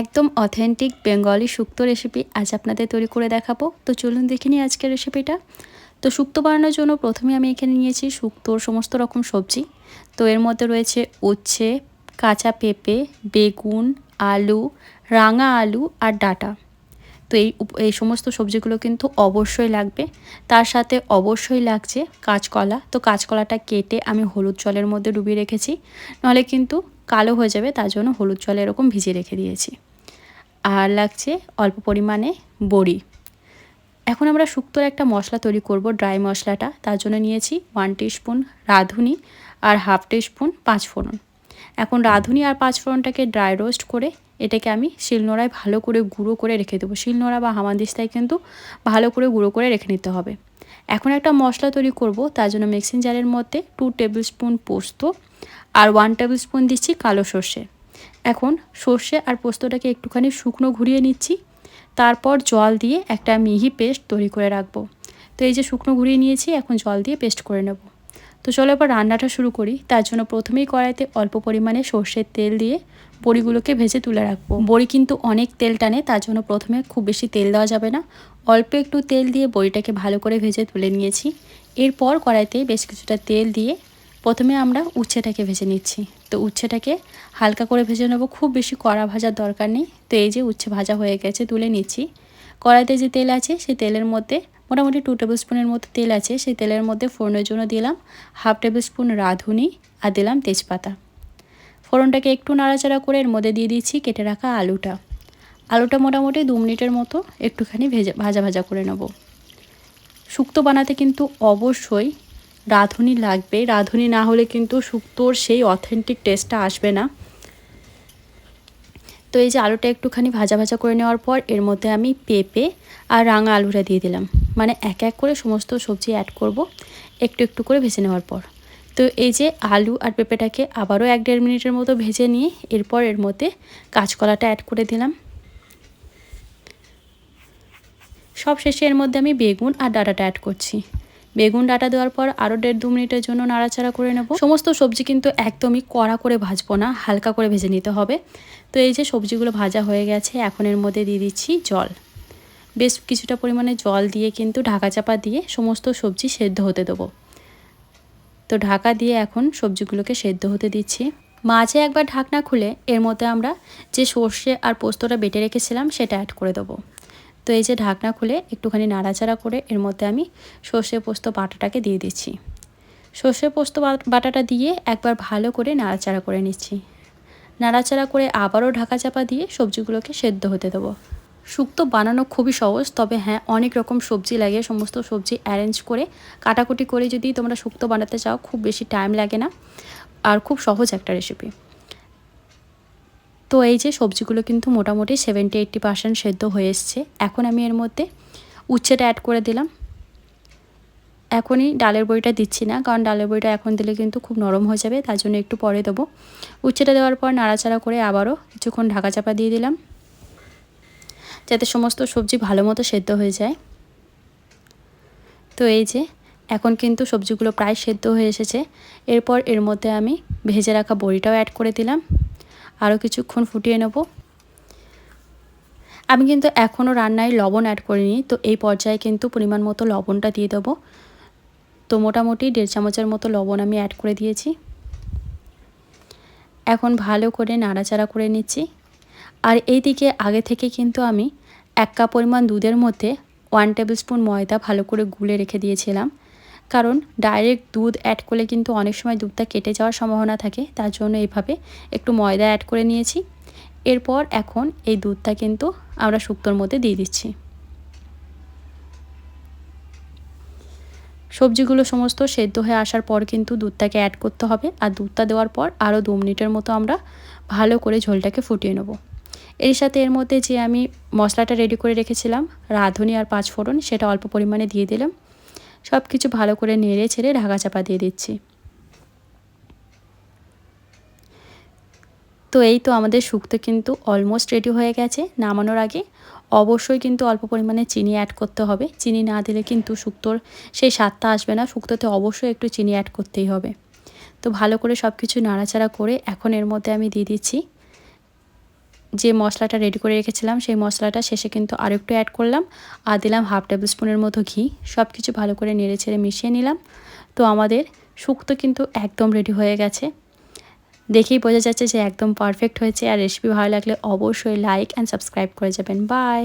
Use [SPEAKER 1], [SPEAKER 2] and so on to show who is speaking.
[SPEAKER 1] একদম authentic Bengali শুক্তো recipe আজ আপনাদের তৈরি করে দেখাবো। তো চলুন দেখে নিই আজকের রেসিপিটা তো শুক্তো বানানোর জন্য প্রথমে আমি এখানে নিয়েছি শুক্তোর সমস্ত রকম সবজি। তো এর মধ্যে রয়েছে উচ্ছে, কাঁচা পেঁপে, বেগুন, আলু, রাঙা আলু আর ডাটা। তো এই এই সমস্ত সবজিগুলো কিন্তু অবশ্যই লাগবে। তার সাথে অবশ্যই লাগছে কাঁচকলা। তো কাঁচকলাটা কেটে আমি হলুদ জলের মধ্যে ডুবিয়ে রেখেছি। নাহলে কিন্তু কালো হয়ে যাবে, তার জন্য হলুদ জলে এরকম ভিজিয়ে রেখে দিয়েছি। আর লাগছে অল্প পরিমাণে বড়ি। এখন আমরা শুক্তোর একটা মশলা তৈরি করব, ড্রাই মশলাটা। তার জন্য নিয়েছি ওয়ান স্পুন রাঁধুনি আর হাফ স্পুন পাঁচফোড়ন। এখন রাঁধুনি আর পাঁচফোড়নটাকে ড্রাই রোস্ট করে এটাকে আমি শিলনোড়ায় ভালো করে গুঁড়ো করে রেখে দেবো। শিলনোড়া বা হামানদিস্তায় কিন্তু ভালো করে গুঁড়ো করে রেখে নিতে হবে। এখন একটা মশলা তৈরি করব, তার জন্য মিক্সিং জারের মধ্যে টু টেবিল স্পুন পোস্ত আর ওয়ান টেবিল স্পুন দিচ্ছি কালো সর্ষে। এখন সর্ষে আর পোস্তটাকে একটুখানি শুকনো ঘুরিয়ে নিচ্ছি, তারপর জল দিয়ে একটা মিহি পেস্ট তৈরি করে রাখব। তো এই যে শুকনো ঘুরিয়ে নিয়েছি, এখন জল দিয়ে পেস্ট করে নেব। তো চলো এবার রান্নাটা শুরু করি। তার জন্য প্রথমেই কড়াইতে অল্প পরিমাণে সর্ষের তেল দিয়ে বড়িগুলোকে ভেজে তুলে রাখব। বড়ি কিন্তু অনেক তেল টানে, তার জন্য প্রথমে খুব বেশি তেল দেওয়া যাবে না। অল্প একটু তেল দিয়ে বড়িটাকে ভালো করে ভেজে তুলে নিয়েছি। এরপর কড়াইতে বেশ কিছুটা তেল দিয়ে প্রথমে আমরা উচ্ছেটাকে ভেজে নিচ্ছি। তো উচ্ছেটাকে হালকা করে ভেজে নেব, খুব বেশি কড়া ভাজার দরকার নেই। তো এই যে উচ্ছে ভাজা হয়ে গেছে, তুলে নিচ্ছি। কড়াইতে যে তেল আছে, সেই তেলের মধ্যে মোটামুটি টু টেবিল স্পুনের মতো তেল আছে। সেই তেলের মধ্যে ফোড়নের জন্য দিলাম হাফ টেবিল স্পুন রাঁধুনি আর দিলাম তেজপাতা। ফোড়নটাকে একটু নাড়াচাড়া করে এর মধ্যে দিয়ে দিচ্ছি কেটে রাখা আলুটা। আলুটা মোটামুটি দু মিনিটের মতো একটুখানি ভেজা, ভাজা ভাজা করে নেব। শুক্তো বানাতে কিন্তু অবশ্যই রাঁধুনি লাগবে। রাঁধুনি না হলে কিন্তু শুক্তোর সেই অথেন্টিক টেস্টটা আসবে না। তো এই যে আলুটা একটুখানি ভাজা ভাজা করে নেওয়ার পর এর মধ্যে আমি পেঁপে আর রাঙা আলুটা দিয়ে দিলাম। মানে এক এক করে সমস্ত সবজি অ্যাড করব একটু একটু করে ভেজে নেওয়ার পর। তো এই যে আলু আর পেঁপেটাকে আবারও এক দেড় মিনিটের মতো ভেজে নিয়ে এরপর এর মধ্যে কাঁচকলাটা অ্যাড করে দিলাম। সব শেষে এর মধ্যে আমি বেগুন আর ডাটাটা অ্যাড করছি। বেগুন, ডাটা দেওয়ার পর আরও দেড় দু মিনিটের জন্য নাড়াচাড়া করে নেব। সমস্ত সবজি কিন্তু একদমই কড়া করে ভাজবো না, হালকা করে ভেজে নিতে হবে। তো এই যে সবজিগুলো ভাজা হয়ে গেছে, এখন এর মধ্যে দিয়ে দিচ্ছি জল। বেশ কিছুটা পরিমাণে জল দিয়ে কিন্তু ঢাকা চাপা দিয়ে সমস্ত সবজি সেদ্ধ হতে দেবো। তো ঢাকা দিয়ে এখন সবজিগুলোকে সেদ্ধ হতে দিচ্ছি। মাঝে একবার ঢাকনা খুলে এর মধ্যে আমরা যে সর্ষে আর পোস্তটা বেটে রেখেছিলাম সেটা অ্যাড করে দেবো। তো এই যে ঢাকনা খুলে একটুখানি নাড়াচাড়া করে এর মধ্যে আমি সর্ষে পোস্ত বাটাটাকে দিয়ে দিচ্ছি। সর্ষে পোস্ত বাটাটা দিয়ে একবার ভালো করে নাড়াচাড়া করে নিচ্ছি। নাড়াচাড়া করে আবারও ঢাকা চাপা দিয়ে সবজিগুলোকে সেদ্ধ হতে দেবো। শুক্তো বানানো খুবই সহজ, তবে হ্যাঁ অনেক রকম সবজি লাগে, সমস্ত সবজি অ্যারেঞ্জ করে, কাটাকুটি করে যদি তোমরা শুক্তো বানাতে চাও, খুব বেশি টাইম লাগে না আর খুব সহজ একটা রেসিপি তো এই যে সবজিগুলো কিন্তু মোটামুটি সেভেন্টি এইট্টি পার্সেন্ট সেদ্ধ হয়ে এসছে। এখন আমি এর মধ্যে উচ্ছেটা অ্যাড করে দিলাম। এখনই ডালের বড়িটা দিচ্ছি না, কারণ ডালের বড়িটা এখন দিলে কিন্তু খুব নরম হয়ে যাবে, তার জন্য একটু পরে দেবো। উচ্ছেটা দেওয়ার পর নাড়াচাড়া করে আবারও কিছুক্ষণ ঢাকা চাপা দিয়ে দিলাম। যাতে সমস্ত সবজি ভালো মতো সেদ্ধ হয়ে যায়। তো এই যে, এখন কিন্তু সবজিগুলো প্রায় সেদ্ধ হয়ে এসেছে। এরপর এর মধ্যে আমি ভেজে রাখা বড়িটাও অ্যাড করে দিলাম। আরও কিছুক্ষণ ফুটিয়ে নেব। আমি কিন্তু এখনও রান্নায় লবণ অ্যাড করিনি, তো এই পর্যায়ে কিন্তু পরিমাণ মতো লবণটা দিয়ে দেবো। তো মোটামুটি দেড় চামচের মতো লবণ আমি অ্যাড করে দিয়েছি। এখন ভালো করে নাড়াচাড়া করে নিচ্ছি। আর এই দিকে আগে থেকে কিন্তু আমি এক কাপ পরিমাণ দুধের মধ্যে ওয়ান টেবিল স্পুন ময়দা ভালো করে গুলে রেখে দিয়েছিলাম। কারণ ডাইরেক্ট দুধ অ্যাড করলে কিন্তু অনেক সময় দুধটা কেটে যাওয়ার সম্ভাবনা থাকে, তার জন্য এইভাবে একটু ময়দা অ্যাড করে নিয়েছি। এরপর এখন এই দুধটা কিন্তু আমরা শুক্তোর মধ্যে দিয়ে দিচ্ছি। সবজিগুলো সমস্ত সেদ্ধ হয়ে আসার পর কিন্তু দুধটাকে অ্যাড করতে হবে, আর দুধটা দেওয়ার পর আরও দু মিনিটের মতো আমরা ভালো করে ঝোলটাকে ফুটিয়ে নেব। এর সাথে এর মধ্যে যে আমি মশলাটা রেডি করে রেখেছিলাম, রাঁধুনি আর পাঁচ ফোড়ন, সেটা অল্প পরিমাণে দিয়ে দিলাম। সব কিছু ভালো করে নেড়ে ছেড়ে ঢাকা চাপা দিয়ে দিচ্ছি। তো এই তো আমাদের শুক্তো কিন্তু অলমোস্ট রেডি হয়ে গেছে নামানোর আগে। অবশ্যই কিন্তু অল্প পরিমাণে চিনি অ্যাড করতে হবে। চিনি না দিলে কিন্তু শুক্তোর সেই স্বাদটা আসবে না। শুক্তোতে অবশ্যই একটু চিনি অ্যাড করতেই হবে। তো ভালো করে সব কিছু নাড়াচাড়া করে এখন এর মধ্যে আমি দিয়ে দিচ্ছি যে মশলাটা রেডি করে রেখেছিলাম, সেই মশলাটা শেষে কিন্তু আরও একটু অ্যাড করলাম। আর দিলাম হাফ টেবিল স্পুনের মতো ঘি। সব কিছু ভালো করে নেড়ে ছেড়ে মিশিয়ে নিলাম। তো আমাদের শুক্তো কিন্তু একদম রেডি হয়ে গেছে। দেখেই বোঝা যাচ্ছে যে একদম পারফেক্ট হয়েছে। আর রেসিপি ভালো লাগলে অবশ্যই লাইক অ্যান্ড সাবস্ক্রাইব করে যাবেন। বাই